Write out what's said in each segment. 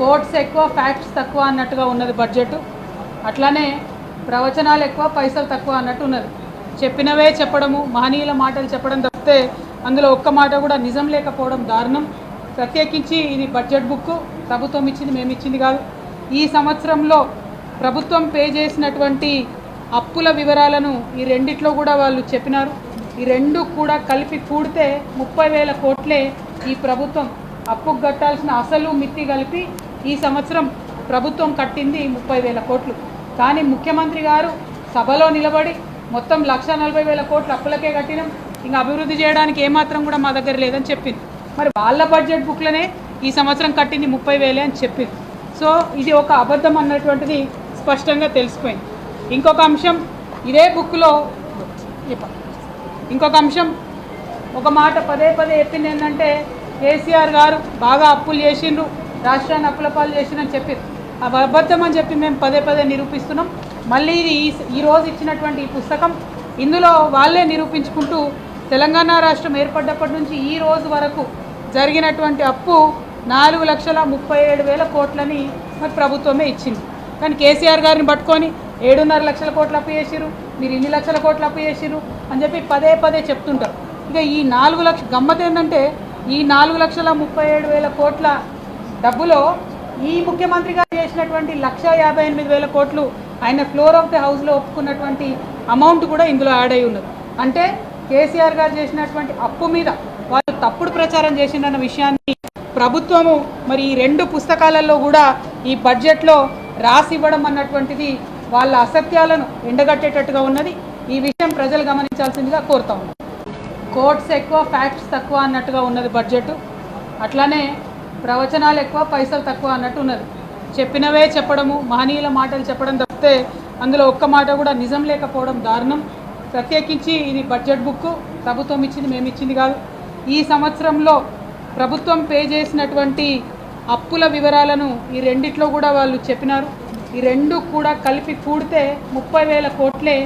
Quotes ఎక్కువ facts తక్కువ అన్నట్టుగా ఉన్నది బడ్జెట్. అట్లానే ప్రవచనాలు ఎక్కువ పైసలు తక్కువ అన్నట్టు ఉన్నది. చెప్పినవే చెప్పడము మహనీయుల మాటలు చెప్పడం తప్పితే అందులో ఒక్క మాట కూడా నిజం లేకపోవడం దారుణం. ప్రత్యేకించి ఇది బడ్జెట్ బుక్ ప్రభుత్వం ఇచ్చింది మేము ఇచ్చింది కాదు. ఈ సంవత్సరంలో ప్రభుత్వం పే చేసినటువంటి అప్పుల వివరాలను ఈ రెండిట్లో కూడా వాళ్ళు చెప్పినారు. ఈ రెండు కూడా కలిపి కూడితే ముప్పై వేల కోట్లే ఈ ప్రభుత్వం అప్పు కట్టాల్సిన అసలు మిత్తి కలిపి ఈ సంవత్సరం ప్రభుత్వం కట్టింది ముప్పై వేల కోట్లు. కానీ ముఖ్యమంత్రి గారు సభలో నిలబడి మొత్తం లక్ష నలభై వేల కోట్లు అప్పులకే కట్టినాం. ఇంకా అభివృద్ధి చేయడానికి ఏమాత్రం కూడా మా దగ్గర లేదని చెప్పింది. మరి వాళ్ళ బడ్జెట్ బుక్లనే ఈ సంవత్సరం కట్టింది ముప్పై వేలే అని చెప్పింది. సో ఇది ఒక అబద్ధం అన్నటువంటిది స్పష్టంగా తెలిసిపోయింది. ఇంకొక అంశం ఇదే బుక్లో ఇంకొక అంశం ఒక మాట పదే పదే చెప్పింది ఏంటంటే కేసీఆర్ గారు బాగా అప్పులు చేసిండ్రు. రాష్ట్రాన్ని అప్పులపాలు చేసిన చెప్పి అబద్ధం అని చెప్పి మేము పదే పదే నిరూపిస్తున్నాం. మళ్ళీ ఇది ఈ ఈరోజు ఇచ్చినటువంటి ఈ పుస్తకం ఇందులో వాళ్ళే నిరూపించుకుంటూ తెలంగాణ రాష్ట్రం ఏర్పడ్డప్పటి నుంచి ఈ రోజు వరకు జరిగినటువంటి అప్పు నాలుగు లక్షల ముప్పై ఏడు వేల కోట్లని మరి ప్రభుత్వమే ఇచ్చింది. కానీ కేసీఆర్ గారిని పట్టుకొని ఏడున్నర లక్షల కోట్లు అప్పు చేసిరు మీరు ఇన్ని లక్షల కోట్లు అప్పు చేసిరు అని చెప్పి పదే పదే చెప్తుంటారు. ఇక ఈ నాలుగు లక్ష గమ్మత్ ఏంటంటే ఈ నాలుగు లక్షల ముప్పై ఏడు వేల కోట్ల డబ్బులో ఈ ముఖ్యమంత్రి గారు చేసినటువంటి లక్ష యాభై ఎనిమిది వేల కోట్లు ఆయన ఫ్లోర్ ఆఫ్ ది హౌస్లో ఒప్పుకున్నటువంటి అమౌంట్ కూడా ఇందులో యాడ్ అయి ఉన్నది. అంటే కేసీఆర్ గారు చేసినటువంటి అప్పు మీద వాళ్ళు తప్పుడు ప్రచారం చేసిందన్న విషయాన్ని ప్రభుత్వము మరి ఈ రెండు పుస్తకాలలో కూడా ఈ బడ్జెట్లో రాసి ఇవ్వడం అన్నటువంటిది వాళ్ళ అసత్యాలను ఎండగట్టేటట్టుగా ఉన్నది. ఈ విషయం ప్రజలు గమనించాల్సిందిగా కోరుతా ఉన్నాం. కోట్స్ ఎక్కువ ఫ్యాక్ట్స్ తక్కువ అన్నట్టుగా ఉన్నది బడ్జెట్. అట్లానే ప్రవచనాలు ఎక్కువ పైసలు తక్కువ అన్నట్టు ఉన్నది. చెప్పినవే చెప్పడము మహనీయుల మాటలు చెప్పడం తప్పితే అందులో ఒక్క మాట కూడా నిజం లేకపోవడం దారుణం. ప్రత్యేకించి ఇది బడ్జెట్ బుక్ ప్రభుత్వం ఇచ్చింది మేము ఇచ్చింది కాదు. ఈ సంవత్సరంలో ప్రభుత్వం పే చేసినటువంటి అప్పుల వివరాలను ఈ రెండిట్లో కూడా వాళ్ళు చెప్పినారు. ఈ రెండు కూడా కలిపి కూడితే ముప్పై వేల కోట్లే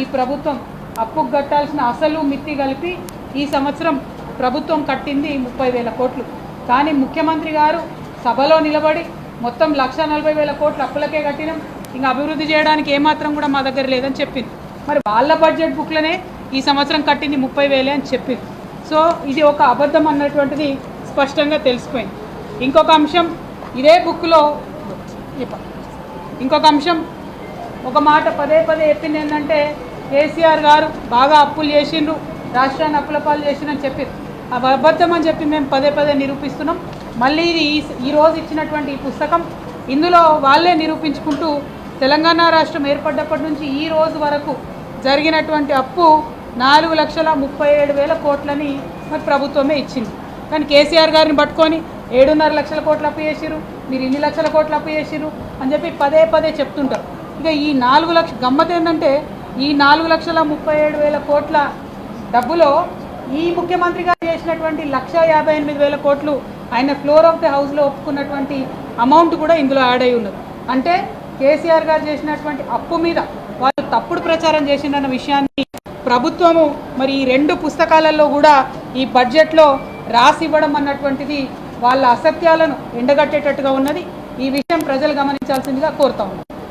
ఈ ప్రభుత్వం అప్పు కట్టాల్సిన అసలు మిత్తి కలిపి ఈ సంవత్సరం ప్రభుత్వం కట్టింది ముప్పై వేల కోట్లు. కానీ ముఖ్యమంత్రి గారు సభలో నిలబడి మొత్తం లక్ష నలభై వేల కోట్లు అప్పులకే కట్టినాం. ఇంకా అభివృద్ధి చేయడానికి ఏమాత్రం కూడా మా దగ్గర లేదని చెప్పింది. మరి వాళ్ళ బడ్జెట్ బుక్లనే ఈ సంవత్సరం కట్టింది ముప్పై వేలే అని చెప్పింది. సో ఇది ఒక అబద్ధం అన్నటువంటిది స్పష్టంగా తెలిసిపోయింది. ఇంకొక అంశం ఇదే బుక్లో ఇంకొక అంశం ఒక మాట పదే పదే చెప్పింది ఏంటంటే కేసీఆర్ గారు బాగా అప్పులు చేసిండ్రు రాష్ట్రాన్ని అప్పుల పాలు చేసిండ్రని చెప్పింది. అబద్ధం అని చెప్పి మేము పదే పదే నిరూపిస్తున్నాం. మళ్ళీ ఇది ఈ ఈరోజు ఇచ్చినటువంటి ఈ పుస్తకం ఇందులో వాళ్ళే నిరూపించుకుంటూ తెలంగాణ రాష్ట్రం ఏర్పడ్డప్పటి నుంచి ఈ రోజు వరకు జరిగినటువంటి అప్పు నాలుగు లక్షల ముప్పై ఏడు వేల కోట్లని మరి ప్రభుత్వమే ఇచ్చింది. కానీ కేసీఆర్ గారిని పట్టుకొని ఏడున్నర లక్షల కోట్లు అప్పు చేసిరు మీరు ఇన్ని లక్షల కోట్లు అప్పు చేసిరు అని చెప్పి పదే పదే చెప్తుంటారు. ఇక ఈ నాలుగు లక్ష గమ్మత్ ఏంటంటే ఈ నాలుగు లక్షల ముప్పై ఏడు వేల కోట్ల డబ్బులో ఈ ముఖ్యమంత్రి గారు చేసినటువంటి లక్ష యాభై ఎనిమిది వేల కోట్లు ఆయన ఫ్లోర్ ఆఫ్ ది హౌస్లో ఒప్పుకున్నటువంటి అమౌంట్ కూడా ఇందులో యాడ్ అయి ఉన్నది. అంటే కేసీఆర్ గారు చేసినటువంటి అప్పు మీద వాళ్ళు తప్పుడు ప్రచారం చేసిందన్న విషయాన్ని ప్రభుత్వము మరి ఈ రెండు పుస్తకాలలో కూడా ఈ బడ్జెట్లో రాసి ఇవ్వడం అన్నటువంటిది వాళ్ళ అసత్యాలను ఎండగట్టేటట్టుగా ఉన్నది. ఈ విషయం ప్రజలు గమనించాల్సిందిగా కోరుతా ఉన్నాం.